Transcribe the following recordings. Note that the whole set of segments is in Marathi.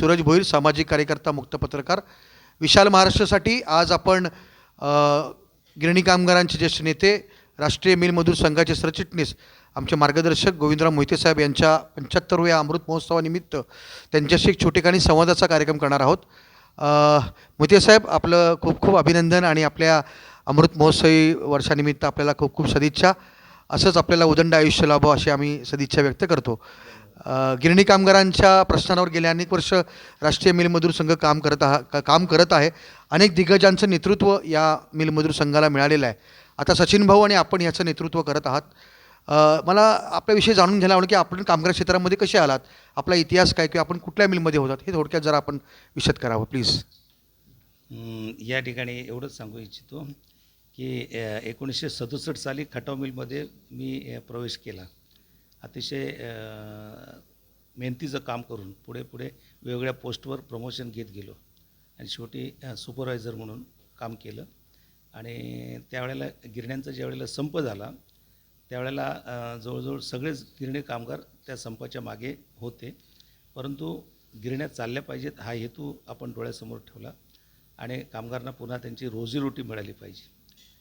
सूरज भोईर सामाजिक कार्यकर्ता मुक्त पत्रकार. विशाल महाराष्ट्रासाठी आज आपण गिरणी कामगारांचे ज्येष्ठ नेते राष्ट्रीय मिल मजूर संघाचे सरचिटणीस आमचे मार्गदर्शक गोविंदराव मोहिते साहेब यांच्या पंच्याहत्तरव्या अमृत महोत्सवानिमित्त त्यांच्याशी एक छोटेखानी संवादाचा कार्यक्रम करणार आहोत. मोहिते साहेब आपलं खूप खूप अभिनंदन आणि आपल्या अमृत महोत्सवी वर्षानिमित्त आपल्याला खूप खूप सदिच्छा. असंच आपल्याला उदंड आयुष्य लाभो अशी आम्ही सदिच्छा व्यक्त करतो. गिरणी कामगारांच्या प्रश्नांवर गेल्या अनेक वर्ष राष्ट्रीय मिलमजूर संघ काम करत आहा का- काम करत आहे. अनेक दिग्गजांचं नेतृत्व या मिलमजूर संघाला मिळालेलं आहे. आता सचिन भाऊ आणि आपण याचं नेतृत्व करत आहात. मला आपल्याविषयी जाणून घ्यायला आवडेल की आपण कामगार क्षेत्रामध्ये कसे आलात? आपला इतिहास काय किंवा आपण कुठल्या मिलमध्ये होतात? हे थोडक्यात जरा आपण विशद करावं प्लीज या ठिकाणी एवढंच सांगू इच्छितो की एकोणीसशे सदुसष्ट साली खटाव मिलमध्ये मी प्रवेश केला. अतिशय मेहनतीचं काम करून पुढे पुढे वेगवेगळ्या पोस्टवर प्रमोशन घेत गेलो. आणि शेवटी सुपरवायझर म्हणून काम केलं. आणि त्यावेळेला गिरण्यांचा ज्यावेळेला संप झाला त्यावेळेला जवळजवळ सगळेच गिरणे कामगार त्या संपाच्या मागे होते. परंतु गिरण्या चालल्या पाहिजेत हा हेतू आपण डोळ्यासमोर ठेवला. आणि कामगारांना पुन्हा त्यांची रोजीरोटी मिळाली पाहिजे.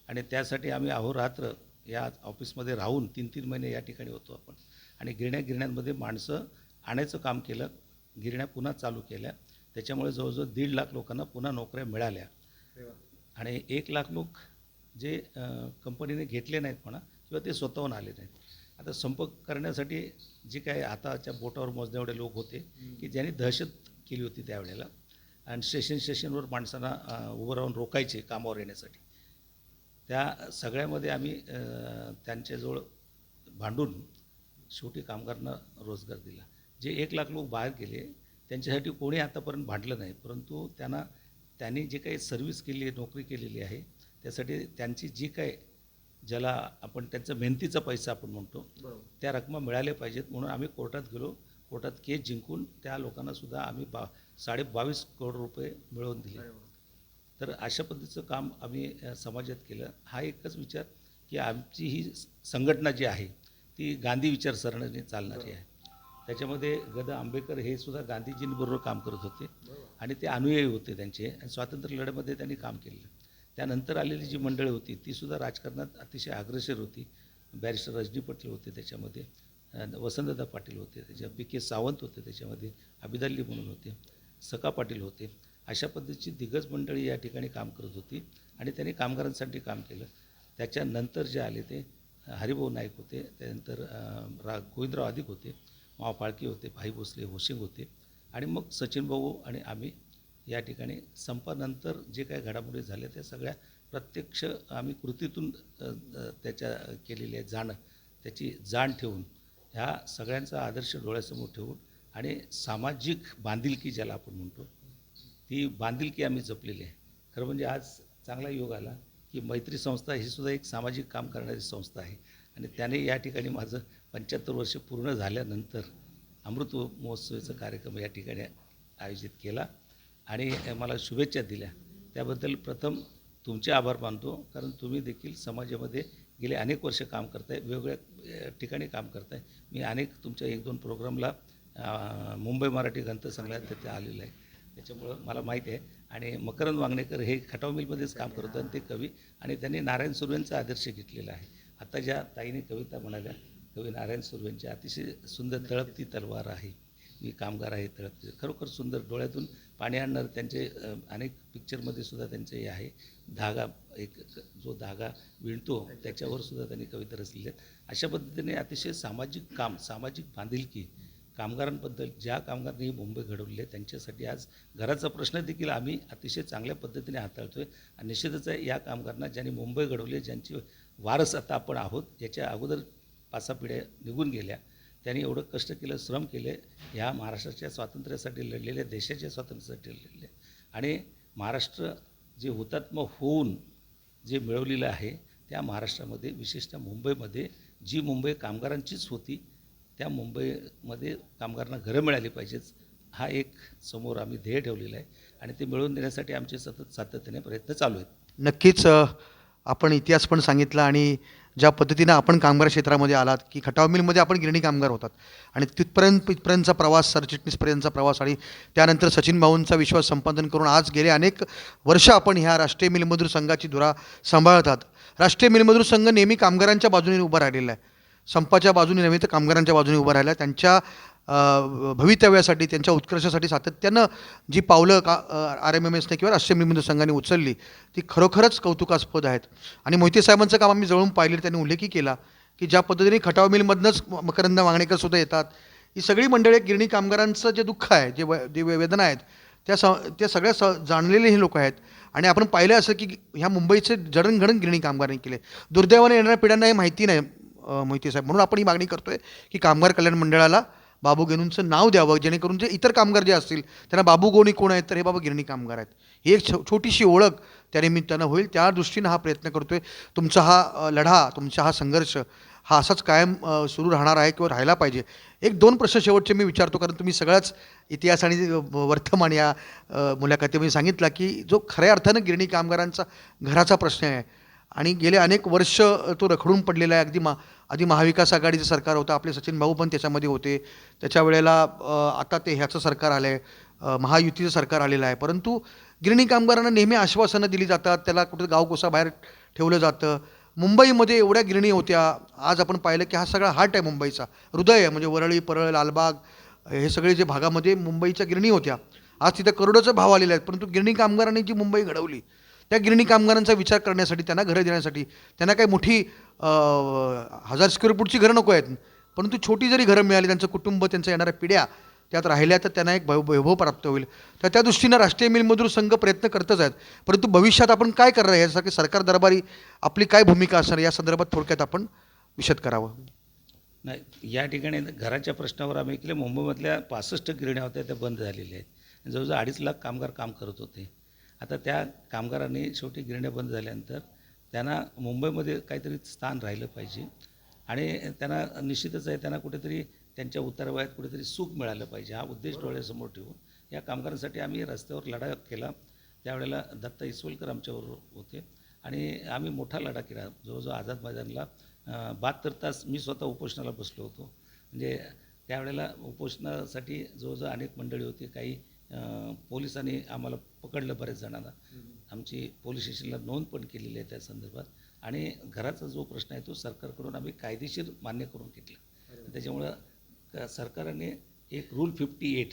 आणि त्यासाठी आम्ही अहोरात्र या ऑफिसमध्ये राहून तीन तीन महिने या ठिकाणी होतो आपण. आणि गिरण्या गिरण्यांमध्ये माणसं आणायचं काम केलं गिरण्या पुन्हा चालू केल्या. त्याच्यामुळे जवळजवळ दीड लाख लोकांना पुन्हा नोकऱ्या मिळाल्या. आणि एक लाख लोक जे कंपनीने घेतले नाहीत म्हणा किंवा ते स्वतःहून आले नाहीत. आता संपर्क करण्यासाठी जे काय आताच्या बोटावर मोजण्या एवढे लोक होते की ज्यांनी दहशत केली होती त्यावेळेला. आणि स्टेशन स्टेशनवर माणसांना उभं राहून रोकायचे कामावर येण्यासाठी. त्या सगळ्यामध्ये आम्ही त्यांच्याजवळ भांडून शेवटी कामगारांना रोजगार दिला. जे एक लाख लोक बाहेर गेले त्यांच्यासाठी कोणी आतापर्यंत भांडलं नाही परंतु त्यांना त्यांनी जे काही सर्व्हिस केली आहे नोकरी केलेली आहे त्यासाठी त्यांची जी काय ज्याला आपण त्यांचा मेहनतीचा पैसा आपण म्हणतो त्या रकमा मिळाल्या पाहिजेत. म्हणून आम्ही कोर्टात गेलो. कोर्टात केस जिंकून त्या लोकांना सुद्धा आम्ही बा साडे बावीस करोड रुपये मिळवून दिले. तर अशा पद्धतीचं काम आम्ही समाजात केलं. हा एकच विचार की आमची ही संघटना जी आहे ती गांधी विचारसरणीने चालणारी आहे. त्याच्यामध्ये गदा आंबेडकर हे सुद्धा गांधीजींबरोबर काम करत होते आणि ते अनुयायी होते त्यांचे आणि स्वातंत्र्य लढ्यामध्ये त्यांनी काम केलं त्यानंतर आलेली जी मंडळी होती ती सुद्धा राजकारणात अतिशय अग्रेसर होती. बॅरिस्टर रजनी पटेल होते त्याच्यामध्ये वसंतदा पाटील होते त्याच्या पी के सावंत होते त्याच्यामध्ये अभिदल्ली म्हणून होते सका पाटील होते. अशा पद्धतीची दिग्गज मंडळी या ठिकाणी काम करत होती आणि त्यांनी कामगारांसाठी काम केलं. त्याच्यानंतर जे आले ते हरिभाऊ नाईक होते त्यानंतर रा गोविंदराव अधिक होते माव फाळके होते भाई भोसले होशिंग होते आणि मग सचिन भाऊ आणि आम्ही या ठिकाणी संपानंतर जे काही घडामोडी झाल्या त्या सगळ्या प्रत्यक्ष आम्ही कृतीतून त्याच्या केलेल्या जाणं त्याची जाण ठेवून ह्या सगळ्यांचा आदर्श डोळ्यासमोर ठेवून आणि सामाजिक बांधिलकी ज्याला आपण म्हणतो ती बांधिलकी आम्ही जपलेली आहे. खरं म्हणजे आज चांगला योग आला की मैत्री संस्था ही सुद्धा एक सामाजिक काम करणारी संस्था आहे. आणि त्याने या ठिकाणी माझं पंच्याहत्तर वर्ष पूर्ण झाल्यानंतर अमृत महोत्सवाचा कार्यक्रम या ठिकाणी आयोजित केला आणि मला शुभेच्छा दिल्या. त्याबद्दल प्रथम तुमचे आभार मानतो. कारण तुम्ही देखील समाजामध्ये गेले अनेक वर्ष काम करताय वेगवेगळ्या ठिकाणी काम करताय. मी अनेक तुमच्या एक दोन प्रोग्रामला मुंबई मराठी ग्रंथ तिथे आलेलं आहे. त्याच्यामुळं मला माहिती आहे. आणि मकरंद वांगणेकर हे खटाव मिलमध्येच काम करत आणि ते कवी आणि त्यांनी नारायण सुर्वेंचा आदर्श घेतलेला आहे. आता ज्या ताईने कविता म्हणाल्या कवी नारायण सुर्वेंची अतिशय सुंदर तळपती तलवार आहे. मी कामगार आहे तळपती. खरोखर सुंदर डोळ्यातून पाणी आणणार त्यांचे अनेक पिक्चरमध्ये सुद्धा त्यांचे हे आहे. धागा एक जो धागा विणतो त्याच्यावर सुद्धा त्यांनी कविता रचलेल्या आहेत. अशा पद्धतीने अतिशय सामाजिक काम सामाजिक बांधिलकी कामगारांबद्दल ज्या कामगारांनी ही मुंबई घडवली आहे त्यांच्यासाठी आज घराचा प्रश्न देखील आम्ही अतिशय चांगल्या पद्धतीने हाताळतो आहे आणि निश्चितच आहे या कामगारांना ज्यांनी मुंबई घडवली आहे, ज्यांची वारस आता आपण आहोत याच्या अगोदर पाच पिढ्या निघून गेल्या. त्यांनी एवढं कष्ट केलं श्रम केले ह्या महाराष्ट्राच्या स्वातंत्र्यासाठी लढलेल्या देशाच्या स्वातंत्र्यासाठी लढलेले आणि महाराष्ट्र जे हुतात्मा होऊन जे मिळवलेलं आहे त्या महाराष्ट्रामध्ये विशेषतः मुंबईमध्ये जी मुंबई कामगारांचीच होती त्या मुंबईमध्ये कामगारांना घरं मिळाली पाहिजेत हा एक समोर आम्ही ध्येय ठेवलेला आहे आणि ते मिळवून देण्यासाठी आमचे सतत सातत्याने प्रयत्न चालू आहेत. नक्कीच आपण इतिहास पण सांगितला आणि ज्या पद्धतीनं आपण कामगार क्षेत्रामध्ये आलात की खटाव मिलमध्ये आपण गिरणी कामगार होतात आणि तिथपर्यंत तिथपर्यंतचा प्रवास सरचिटणीसपर्यंतचा प्रवास आणि त्यानंतर सचिन भाऊंचा विश्वास संपादन करून आज गेले अनेक वर्ष आपण ह्या राष्ट्रीय मिलमजूर संघाची धुरा सांभाळतात राष्ट्रीय मिलमजूर संघ नेहमी कामगारांच्या बाजूने उभा राहिलेला आहे. संपाच्या बाजूने नव्हे तर कामगारांच्या बाजूने उभा राहिला त्यांच्या भवितव्यासाठी त्यांच्या उत्कर्षासाठी सातत्यानं जी पावलं का आर एम एम एसने किंवा राष्ट्रीय मिलमजूर संघाने उचलली ती खरोखरच कौतुकास्पद आहेत. आणि मोहिते साहेबांचं काम आम्ही जवळून पाहिले त्यांनी उल्लेखही केला की ज्या पद्धतीने खटाव मिलमधनंच मकरंद मागणेकर सुद्धा येतात. ही सगळी मंडळी गिरणी कामगारांचं जे दुःख आहे जे व जे वे- वेदना आहेत त्या स त्या सगळ्या स जाणलेले हे लोक आहेत. आणि आपण पाहिलं असं की ह्या मुंबईचे जडणघडण गिरणी कामगारांनी केले. दुर्दैवाने येणाऱ्या पिढ्यांना हे माहिती नाही. मोहिते साहेब. म्हणून आपण ही मागणी करतोय की कामगार कल्याण मंडळाला बाबू गेनूंचं नाव द्यावं जेणेकरून जे इतर कामगार जे असतील त्यांना बाबू गोणी कोण आहेत तर हे बाबा गिरणी कामगार आहेत. ही एक छो- छोटीशी ओळख त्या निमित्तानं होईल. त्या दृष्टीनं हा प्रयत्न करतोय. तुमचा हा लढा तुमचा हा संघर्ष हा असाच कायम सुरू राहणार आहे किंवा राहायला पाहिजे. एक दोन प्रश्न शेवटचे मी विचारतो कारण तुम्ही सगळ्याच इतिहास आणि वर्तमान या मुलाखतीमध्ये सांगितला की जो खऱ्या अर्थानं गिरणी कामगारांचा घराचा प्रश्न आहे आणि गेले अनेक वर्ष तो रखडून पडलेला आहे. अगदी मा आधी महाविकास आघाडीचं सरकार होतं आपले सचिन भाऊ पण त्याच्यामध्ये होते. त्याच्या वेळेला आता ते ह्याचं सरकार आलं आहे महायुतीचं सरकार आलेलं आहे. परंतु गिरणी कामगारांना नेहमी आश्वासनं दिली जातात त्याला कुठे गावकोसा बाहेर ठेवलं जातं. मुंबईमध्ये एवढ्या गिरणी होत्या. आज आपण पाहिलं की हा सगळा हार्ट आहे मुंबईचा. हृदय आहे म्हणजे वरळी परळ लालबाग हे सगळे जे भागामध्ये मुंबईच्या गिरणी होत्या. आज तिथं करोडोचं भाव आलेले आहेत. परंतु गिरणी कामगारांनी जी मुंबई घडवली त्या गिरणी कामगारांचा विचार करण्यासाठी त्यांना घरं देण्यासाठी त्यांना काही मोठी हजार स्क्वेअर फूटची घरं नको आहेत. परंतु छोटी जरी घरं मिळाली त्यांचं कुटुंब त्यांच्या येणाऱ्या पिढ्या त्यात राहिल्या तर त्यांना एक वैभव वैभव प्राप्त होईल. तर त्या दृष्टीनं राष्ट्रीय मिलमजूर संघ प्रयत्न करतच आहेत. परंतु भविष्यात आपण काय करणार आहे? यासाठी सरकार दरबारी आपली काय भूमिका असणार या संदर्भात थोडक्यात आपण विशद करावं. नाही या ठिकाणी घराच्या प्रश्नावर आम्ही केले. मुंबईमधल्या पासष्ट गिरण्या होत्या त्या बंद झालेल्या आहेत. जवळजवळ अडीच लाख कामगार काम करत होते. आता त्या कामगारांनी शेवटी गिरण्या बंद झाल्यानंतर त्यांना मुंबईमध्ये काहीतरी स्थान राहिलं पाहिजे. आणि त्यांना निश्चितच आहे त्यांना कुठेतरी त्यांच्या उतारवयात कुठेतरी सुख मिळालं पाहिजे. हा उद्देश डोळ्यासमोर ठेवून या कामगारांसाठी आम्ही रस्त्यावर लढा केला. त्यावेळेला दत्ता इसवलकर आमच्याबरोबर होते. आणि आम्ही मोठा लढा केला. जवळजवळ आझाद मैदानला बहात्तर तास मी स्वतः उपोषणाला बसलो होतो. म्हणजे त्यावेळेला उपोषणासाठी जवळजवळ अनेक मंडळी होती. काही पोलिसांनी आम्हाला पकडलं बऱ्याच जणांना. आमची पोलीस स्टेशनला नोंद पण केलेली आहे त्या संदर्भात. आणि घराचा जो प्रश्न आहे तो सरकारकडून आम्ही कायदेशीर मान्य करून घेतला. त्याच्यामुळं क- सरकारने एक रूल फिफ्टी एट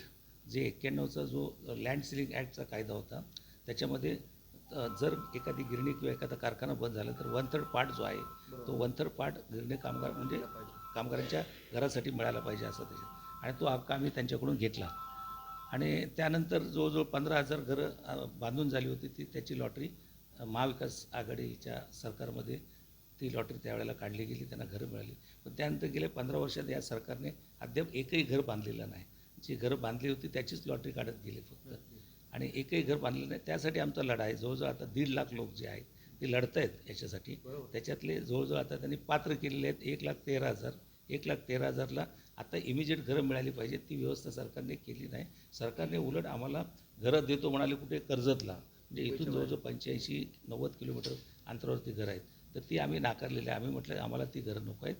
जे एक्क्याण्णवचा जो लँड सिलिंग ॲक्टचा कायदा होता त्याच्यामध्ये जर एखादी गिरणी किंवा एखादा कारखाना बंद झाला तर वन थर्ड पार्ट जो आहे तो वन थर्ड पार्ट गिरणी कामगार म्हणजे कामगारांच्या घरासाठी मिळाला पाहिजे असं त्याच्यात. आणि तो हक्क आम्ही त्यांच्याकडून घेतला. आणि त्यानंतर जवळजवळ पंधरा हजार घरं बांधून झाली होती ती त्याची लॉटरी महाविकास आघाडीच्या सरकारमध्ये ती लॉटरी त्यावेळेला काढली गेली त्यांना घरं मिळाली. पण त्यानंतर गेल्या पंधरा वर्षात या सरकारने अद्याप एकही घर बांधलेलं नाही. जी घरं बांधली होती त्याचीच लॉटरी काढत गेली फक्त. आणि एकही घर बांधलं नाही त्यासाठी आमचा लढा आहे. जवळजवळ आता दीड लाख लोक जे आहेत ते लढत आहेत याच्यासाठी त्याच्यातले जवळजवळ आता त्यांनी पात्र केलेले आहेत एक लाख तेरा हजार. एक लाख तेरा हजारला आता इमिजिएट घरं मिळाली पाहिजेत ती व्यवस्था सरकारने केली नाही. सरकारने उलट आम्हाला घरं देतो म्हणाले कुठे? कर्जतला. म्हणजे इथून जवळजवळ पंच्याऐंशी नव्वद किलोमीटर अंतरावरती घरं आहेत. तर ती आम्ही नाकारलेली आहे. आम्ही म्हटलं आम्हाला ती घरं नको आहेत.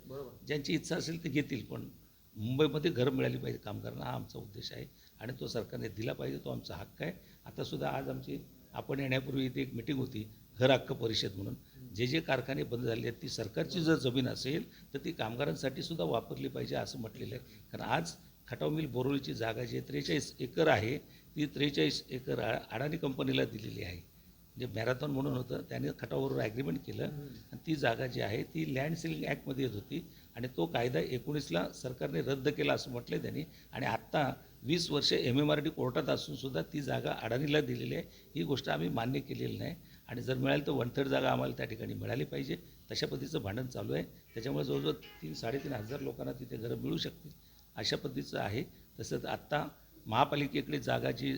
ज्यांची इच्छा असेल ते घेतील पण मुंबईमध्ये घरं मिळाली पाहिजे कामगारांना हा आमचा उद्देश आहे आणि तो सरकारने दिला पाहिजे तो आमचा हक्क आहे. आतासुद्धा आज आमची आपण येण्यापूर्वी इथे एक मिटिंग होती घर हक्क परिषद म्हणून. जे जे कारखाने बंद झाले आहेत ती सरकारची जर जमीन असेल तर ती कामगारांसाठी सुद्धा वापरली पाहिजे असं म्हटलेलं आहे. कारण आज खटाव मिल बोरोलीची जागा जी आहे त्रेचाळीस एकर आहे ती त्रेचाळीस एकर अडाणी कंपनीला दिलेली आहे. जे मॅरेथॉन म्हणून होतं त्याने खटावरून ॲग्रीमेंट केलं. आणि ती जागा जी आहे ती लँड सिलिंग ॲक्टमध्ये येत होती. आणि तो कायदा एकोणीसला सरकारने रद्द केला असं म्हटलं त्यांनी. आणि आत्ता वीस वर्ष एम एम आर डी कोर्टात असूनसुद्धा ती जागा अडाणीला दिलेली आहे. ही गोष्ट आम्ही मान्य केलेली नाही. आणि जर मिळाली तर वन थर्ड जागा आम्हाला त्या ठिकाणी मिळाली पाहिजे. तशा पद्धतीचं भांडण चालू आहे. त्याच्यामुळे जवळजवळ तीन साडेतीन हजार लोकांना तिथे घरं मिळू शकतील. अशा पद्धतीचं आहे. तसंच आत्ता महापालिकेकडे जागा जी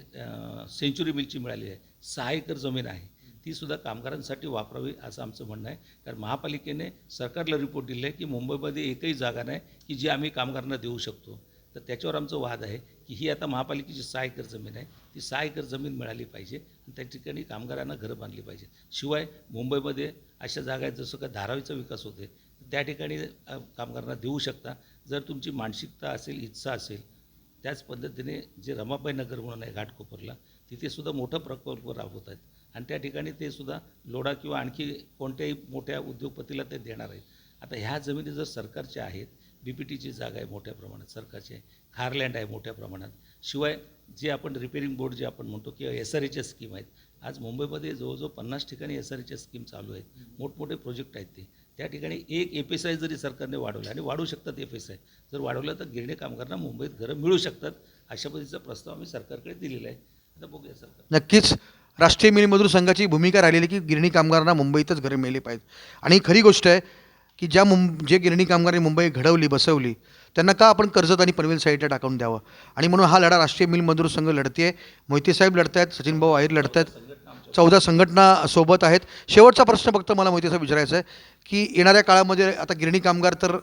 सेंचुरी मिलची मिळाली आहे. सहा एकर जमीन आहे. ती सुद्धा कामगारांसाठी वापरावी असं आमचं म्हणणं आहे. कारण महापालिकेने सरकारला रिपोर्ट दिला आहे की मुंबईमध्ये एकही जागा नाही की जी आम्ही कामगारांना देऊ शकतो. तर त्याच्यावर आमचं वाद आहे की ही आता महापालिकेची सहा एकर जमीन आहे. ती सहा एकर जमीन मिळाली पाहिजे. त्या ठिकाणी कामगारांना घरं बांधली पाहिजे. शिवाय मुंबईमध्ये अशा जागा आहेत जसं का धारावीचा विकास होते त्या ठिकाणी कामगारांना देऊ शकता. जर तुमची मानसिकता असेल इच्छा असेल त्याच पद्धतीने जे रमाबाई नगर म्हणून आहे घाटकोपरला तिथेसुद्धा मोठं मोठा प्रकल्प राबवत आहेत. आणि त्या ठिकाणी ते सुद्धा लोढा किंवा आणखी कोणत्याही मोठ्या उद्योगपतीला ते देणार आहेत. आता ह्या जमिनी जर सरकारच्या आहेत बी पी टीची जागा आहे मोठ्या प्रमाणात सरकारची आहे खारलँड आहे मोठ्या प्रमाणात शिवाय जे आपण रिपेरिंग बोर्ड जे आपण म्हणतो किंवा एस आर एच्या स्कीम आहेत आज मुंबईमध्ये जवळजवळ पन्नास ठिकाणी एस आर एच्या स्कीम चालू आहेत. मोठमोठे प्रोजेक्ट आहेत ते. त्या ठिकाणी एक एफ एस आय जरी सरकारने वाढवलं आणि वाढवू शकतात एफ एस आय जर वाढवलं तर गिरणी कामगारांना मुंबईत घरं मिळू शकतात अशा पद्धतीचा प्रस्ताव आम्ही सरकारकडे दिलेला आहे. आता बघूया सरकार. नक्कीच राष्ट्रीय मिल मजूर संघाची भूमिका राहिलेली की गिरणी कामगारांना मुंबईतच घरे मिळली पाहिजेत. आणि खरी गोष्ट आहे की ज्या मुं जे गिरणी कामगारांनी मुंबई घडवली बसवली त्यांना का आपण कर्जत आणि पनवेल साईडला टाकून द्यावं? आणि म्हणून हा लढा राष्ट्रीय मिल मजदूर संघ लढते मोहिते साहेब लढत आहेत सचिन भाऊ आहिर लढत आहेत चौदा संघटना सोबत आहेत. शेवटचा प्रश्न फक्त मला मोहिते साहेब विचारायचा आहे की येणाऱ्या काळामध्ये आता गिरणी कामगार तर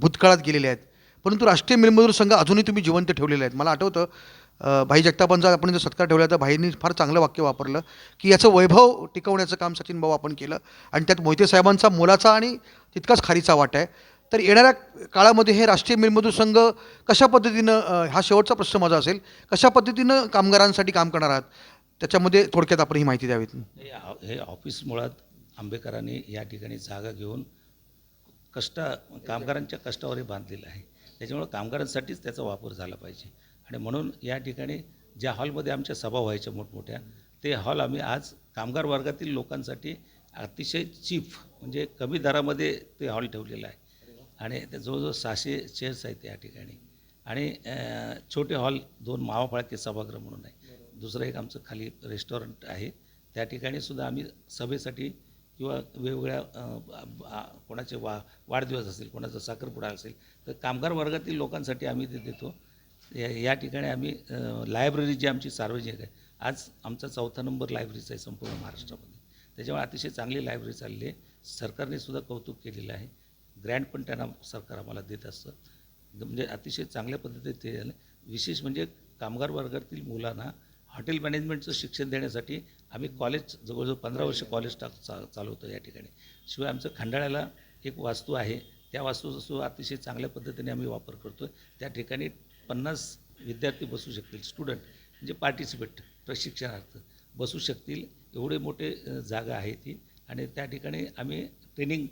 भूतकाळात गेलेले आहेत. परंतु राष्ट्रीय मिलमजूर संघ अजूनही तुम्ही जिवंत ठेवलेले आहेत. मला आठवतं भाई जगतापांचा आपण जर सत्कार ठेवला तर भाईंनी फार चांगलं वाक्य वापरलं की याचं वैभव टिकवण्याचं काम सचिन भाऊ आपण केलं. आणि त्यात मोहिते साहेबांचा मोलाचा आणि तितकाच खारीचा वाटा आहे. तर येणाऱ्या काळामध्ये हे राष्ट्रीय मिलमजूर संघ कशा पद्धतीनं हा शेवटचा प्रश्न माझा असेल कशा पद्धतीनं कामगारांसाठी काम करणार आहात त्याच्यामध्ये थोडक्यात आपण ही माहिती द्यावीत. हे हे ऑफिस मुळात आंबेकरांनी या ठिकाणी जागा घेऊन कष्ट कामगारांच्या कष्टावर हे बांधलेलं आहे. त्याच्यामुळं कामगारांसाठीच त्याचा वापर झाला पाहिजे. आणि म्हणून या ठिकाणी ज्या हॉलमध्ये आमच्या सभा व्हायच्या मोठमोठ्या ते हॉल आम्ही आज कामगार वर्गातील लोकांसाठी अतिशय चीप म्हणजे कमी दरामध्ये ते हॉल ठेवलेलं आहे. आणि ते जवळजवळ सहाशे चेअर्स आहेत या ठिकाणी. आणि छोटे हॉल दोन मावाफळाचे सभागृह म्हणून आहे. दुसरं एक आमचं खाली रेस्टॉरंट आहे. त्या ठिकाणी सुद्धा आम्ही सभेसाठी किंवा वेगवेगळ्या कोणाचे वा वाढदिवस असेल कोणाचा साखरपुडा असेल तर कामगार वर्गातील लोकांसाठी आम्ही ते देतो. या या ठिकाणी आम्ही लायब्ररी जी आमची सार्वजनिक आहे. आज आमचा चौथा नंबर लायब्ररीचा आहे संपूर्ण महाराष्ट्रामध्ये. त्याच्यामुळे अतिशय चांगली लायब्ररी चालली आहे. सरकारने सुद्धा कौतुक केलेलं आहे. ग्रँट पण त्यांना सरकार आम्हाला देत असतं. म्हणजे अतिशय चांगल्या पद्धतीने ते विशेष म्हणजे कामगार वर्गातील मुलांना हॉटेल मॅनेजमेंटचं शिक्षण देण्यासाठी आम्ही कॉलेज जवळजवळ पंधरा वर्ष कॉलेज टाक चा चालवतो या ठिकाणी. शिवाय आमचं खंडाळ्याला एक वास्तू आहे. त्या वास्तूचा सुद्धा अतिशय चांगल्या पद्धतीने आम्ही वापर करतो त्या ठिकाणी पन्नास विद्यार्थी बसू शकतील स्टुडंट म्हणजे पार्टिसिपेट प्रशिक्षणार्थ बसू शकतील. एवढे मोठे जागा आहे ती. आणि त्या ठिकाणी आम्ही ट्रेनिंग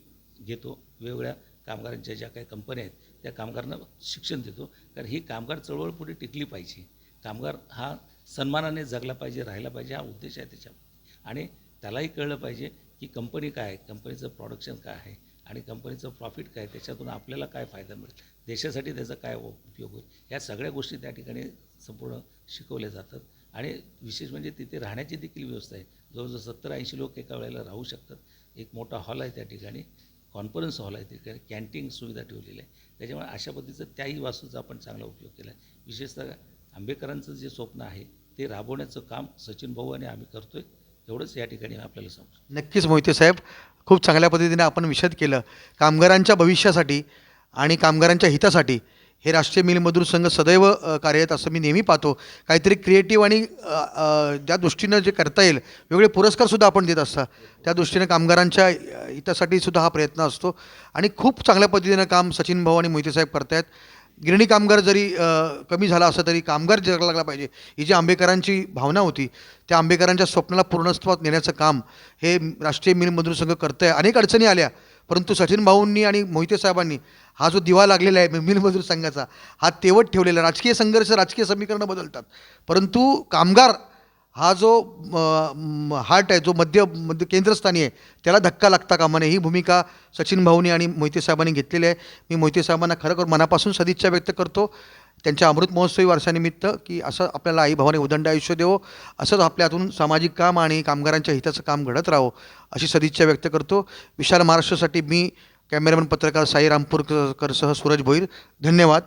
घेतो. वेगवेगळ्या कामगारांच्या ज्या काही कंपन्या आहेत त्या कामगारांना शिक्षण देतो. कारण ही कामगार चळवळ पुढे टिकली पाहिजे. कामगार हा सन्मानाने जगला पाहिजे राहिला पाहिजे हा उद्देश आहे त्याच्यामध्ये आणि त्यालाही कळलं पाहिजे की कंपनी काय आहे कंपनीचं प्रॉडक्शन काय आहे आणि कंपनीचं प्रॉफिट काय त्याच्यातून आपल्याला काय फायदा मिळेल देशासाठी त्याचा काय उपयोग होईल या सगळ्या गोष्टी त्या ठिकाणी संपूर्ण शिकवल्या जातात. आणि विशेष म्हणजे तिथे राहण्याची देखील व्यवस्था आहे. जवळजवळ सत्तर ऐंशी लोक एका वेळेला राहू शकतात. एक मोठा हॉल आहे त्या ठिकाणी. कॉन्फरन्स हॉल आहे तिकडे कॅन्टीन सुविधा ठेवलेली आहे. त्याच्यामुळे अशा पद्धतीचं त्याही वास्तूचा आपण चांगला उपयोग केला आहे. विशेषतः आंबेकरांचं जे स्वप्न आहे ते राबवण्याचं काम सचिन भाऊ आणि आम्ही करतोय. एवढंच या ठिकाणी आपल्याला समजतं नक्कीच मोहिते साहेब. खूप चांगल्या पद्धतीने आपण विषद केलं. कामगारांच्या भविष्यासाठी आणि कामगारांच्या हितासाठी हे राष्ट्रीय मिलमजूर संघ सदैव कार्यरत असं मी नेहमी पाहतो. काहीतरी क्रिएटिव्ह आणि ज्या दृष्टीनं जे करता येईल वेगवेगळे पुरस्कारसुद्धा आपण देत असता त्या दृष्टीने कामगारांच्या हितासाठी सुद्धा हा प्रयत्न असतो. आणि खूप चांगल्या पद्धतीनं काम सचिन भाऊ आणि मोहिते साहेब करतायत. गिरणी कामगार जरी कमी झाला असं तरी कामगार जगायला लागला पाहिजे ही जी आंबेकरांची भावना होती त्या आंबेकरांच्या स्वप्नाला पूर्णत्वात नेण्याचं काम हे राष्ट्रीय मिल मजूर संघ करतं आहे अनेक अडचणी आल्या परंतु सचिन भाऊंनी आणि मोहिते साहेबांनी हा जो दिवा लागलेला आहे मिल मजूर संघाचा हा तेवट ठेवलेला राजकीय संघर्ष राजकीय समीकरणं बदलतात. परंतु कामगार हा जो हार्ट आहे जो मध्य मध्य केंद्रस्थानी आहे त्याला धक्का लागता कामा नये ही भूमिका सचिन भाऊनी आणि मोहिते साहेबांनी घेतलेली आहे. मी मोहिते साहेबांना खरोखर मनापासून सदिच्छा व्यक्त करतो. त्यांच्या अमृत महोत्सवी वर्षानिमित्त की असं आपल्याला आई भावाने उदंड आयुष्य देवो असंच आपल्यातून सामाजिक काम आणि कामगारांच्या हिताचं काम घडत राहो अशी सदिच्छा व्यक्त करतो. विशाल महाराष्ट्रासाठी मी कॅमेरामॅन पत्रकार साई रामपूरकरसह सूरज भोईर. धन्यवाद.